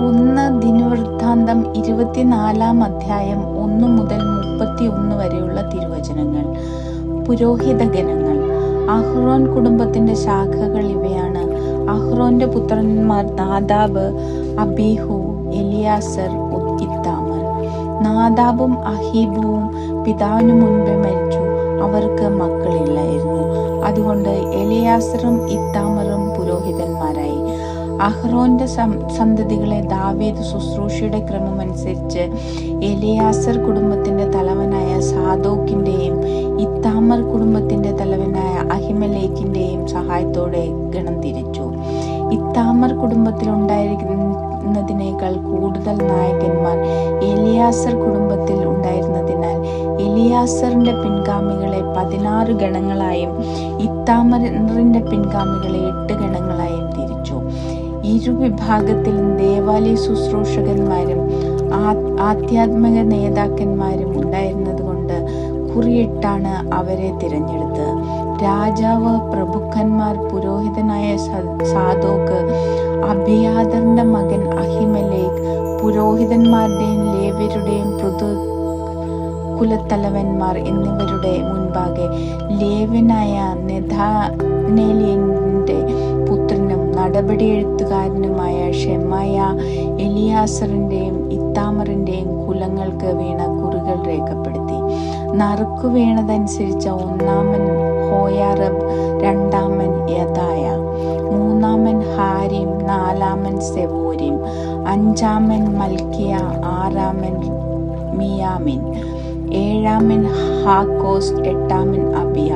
ഒന്ന് ദിനവൃത്താന്തം ഇരുപത്തിനാലാം അധ്യായം ഒന്ന് മുതൽ മുപ്പത്തി ഒന്ന് വരെയുള്ള തിരുവചനങ്ങൾ. പുരോഹിത ഗണങ്ങൾ അഹ്റോൻ കുടുംബത്തിന്റെ ശാഖകൾ ഇവയാണ്. അഹ്റോന്റെ പുത്രന്മാർ നാദാബ് അബീഹു എലിയാസർ ഇത്താമർ നാദാബും അഹീബുവും പിതാവിനു മുൻപേ മരിച്ചു. അവർക്ക് മക്കളില്ലായിരുന്നു. അതുകൊണ്ട് എലിയാസറും ഇത്താമറും പുരോഹിതന്മാരായി. അഹ്റോന്റെ സന്തതികളെ ദാവീദ് ശുശ്രൂഷയുടെ ക്രമമനുസരിച്ച് എലിയാസർ കുടുംബത്തിന്റെ തലവനായ സാദോക്കിന്റെയും ഇത്താമർ കുടുംബത്തിന്റെ തലവനായ അഹിമലേക്കിന്റെയും സഹായത്തോടെ ഗണം തിരിച്ചു. ഇത്താമർ കുടുംബത്തിലുണ്ടായിരുന്നതിനേക്കാൾ കൂടുതൽ നായകന്മാർ എലിയാസർ കുടുംബത്തിൽ ഉണ്ടായിരുന്നതിനാൽ എലിയാസറിന്റെ പിൻഗാമികളെ പതിനാറ് ഗണങ്ങളായും ഇത്താമറിന്റെ പിൻഗാമികളെ എട്ട് ഗണങ്ങളായും തിരിച്ചു. ഇരുവിഭാഗത്തിലും ദേവാലയ ശുശ്രൂഷകന്മാരും ആധ്യാത്മിക നേതാക്കന്മാരും ഉണ്ടായിരുന്നതുകൊണ്ട് കുറിയിട്ടാണ് അവരെ തിരഞ്ഞെടുത്തത്. രാജാവ് പ്രഭുക്കന്മാർ പുരോഹിതനായ സാധോക്ക് സാദോക്ക് അബിയാദറിന്റെ മകൻ അഹിമലേക്ക് പുരോഹിതന്മാരുടെയും ലേവ്യരുടെയും പൃഥു കുലത്തലവന്മാർ എന്നിവരുടെ മുൻപാകെ ലേവ്യനായ നെഥാനേലിയന്റെ നടപടി എഴുത്തുകാരനുമായ ഷെമായ എലിയാസറിന്റെയും ഇത്താമറിന്റെയും കുലങ്ങൾക്ക് വീണ കുറികൾ രേഖപ്പെടുത്തി. നറുക്കു വീണതനുസരിച്ച ഒന്നാമൻ ഹോയാറബ് രണ്ടാമൻ യഥായ മൂന്നാമൻ ഹാരിം നാലാമൻ സെവോരിം അഞ്ചാമൻ മൽക്കിയ ആറാമൻ മിയാമിൻ ഏഴാമൻ ഹാക്കോസ് എട്ടാമൻ അബിയ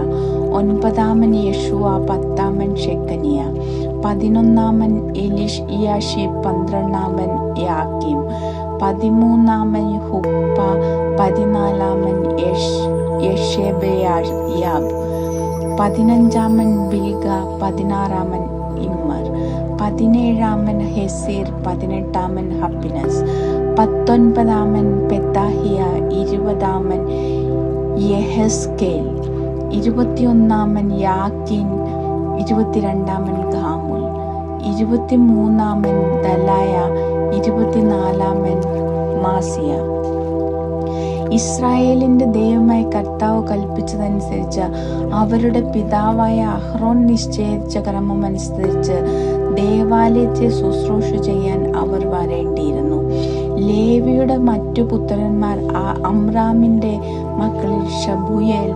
ഒൻപതാമൻ യഷുവ പത്താമൻ ഷെക്കനിയ പതിനൊന്നാമൻ എലിഷ് ഇയാഷി പന്ത്രണ്ടാമൻ യാക്കിം. പതിമൂന്നാമൻ ഹുപ്പ പതിനാലാമൻ യഷ് യഷേബയാബ് പതിനഞ്ചാമൻ ബിൽഗ പതിനാറാമൻ ഇമ്മർ. പതിനേഴാമൻ ഹെസീർ പതിനെട്ടാമൻ ഹപ്പിനസ്. പത്തൊൻപതാമൻ പെത്താഹിയ ഇരുപതാമൻ യഹസ്കേൽ. ഇരുപത്തിയൊന്നാമൻ യാക്കിൻ ഇരുപത്തിരണ്ടാമൻ ഗാമുൽ ഇരുപത്തിമൂന്നാമൻ ദലായ ഇരുപത്തിനാലാമൻ മാസിയ. ഇസ്രായേലിന്റെ ദൈവമായി കർത്താവ് കൽപ്പിച്ചതനുസരിച്ച് അവരുടെ പിതാവായ അഹ്റോൻ നിശ്ചയിച്ച ക്രമമനുസരിച്ച് ദേവാലയത്തെ ശുശ്രൂഷ ചെയ്യാൻ അവർ വരേണ്ടിയിരുന്നു. ലേവിയുടെ മറ്റു പുത്രന്മാർ ആ അമ്രാമിന്റെ മക്കളിൽ ഷബുയേൽ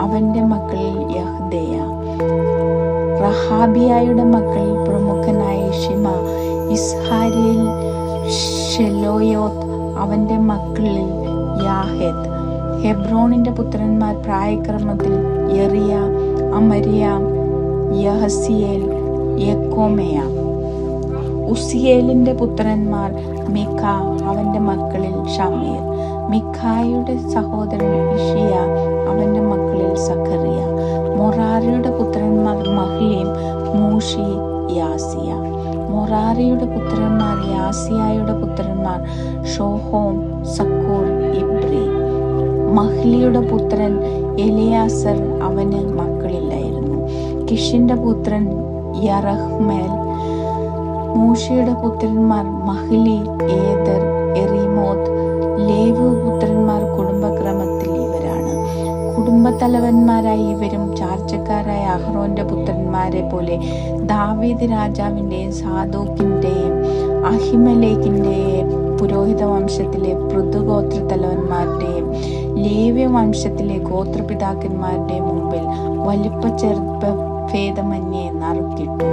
അവന്റെ മക്കളിൽ യഹ്ദേയ. റഹാബിയായുടെ മക്കളിൽ ഷിമ ഇസ്ഹാരിൽ ഷെലോയോത്ത് അവന്റെ മക്കളിൽ യാഹെത്ത് ഹെബ്രോണിന്റെ പുത്രന്മാർ പ്രായക്രമത്തിൽ എറിയ അമരിയ യഹസിയേൽ യക്കോമയ. ഉസിയേലിന്റെ പുത്രന്മാർ മിഖ അവന്റെ മക്കളിൽ ഷമീർ മിഖായുടെ സഹോദരൻ ഇഷിയ അവന്റെ മക്കളിൽ സഖറിയ. മൊറാറിയുടെ പുത്രന്മാർ മഹ്ലീം മൂഷി യാസിയ. മൊറാറിയുടെ പുത്രന്മാർ യാസിയായുടെ പുത്രന്മാർ ഷോഹോം സക്കൂർ ഇബ്രി. മഹ്ലിയുടെ പുത്രൻ എലിയാസർ അവന് മക്കളില്ലായിരുന്നു. കിഷിന്റെ പുത്രൻ യറഹ്മേൽ മൂഷയുടെ പുത്രന്മാർ മഹ്ലി ഏദർ എറിമോത്ത് ലേവു പുത്രന്മാർ ഇവരാണ് കുടുംബത്തലവന്മാരായ ഇവരും ചാർച്ചക്കാരായ അഹ്റോന്റെ പുത്രന്മാരെ പോലെ ദാവീദ് രാജാവിന്റെയും സാദോക്കിന്റെയും അഹിമലേഖിന്റെയും പുരോഹിത വംശത്തിലെ പൃഥുഗോത്ര തലവന്മാരുടെയും ലേവ്യ വംശത്തിലെ ഗോത്രപിതാക്കന്മാരുടെയും മുമ്പിൽ വലിപ്പ ചെറുപ്പ ഭേദമന്യേ നറുക്കിട്ടു.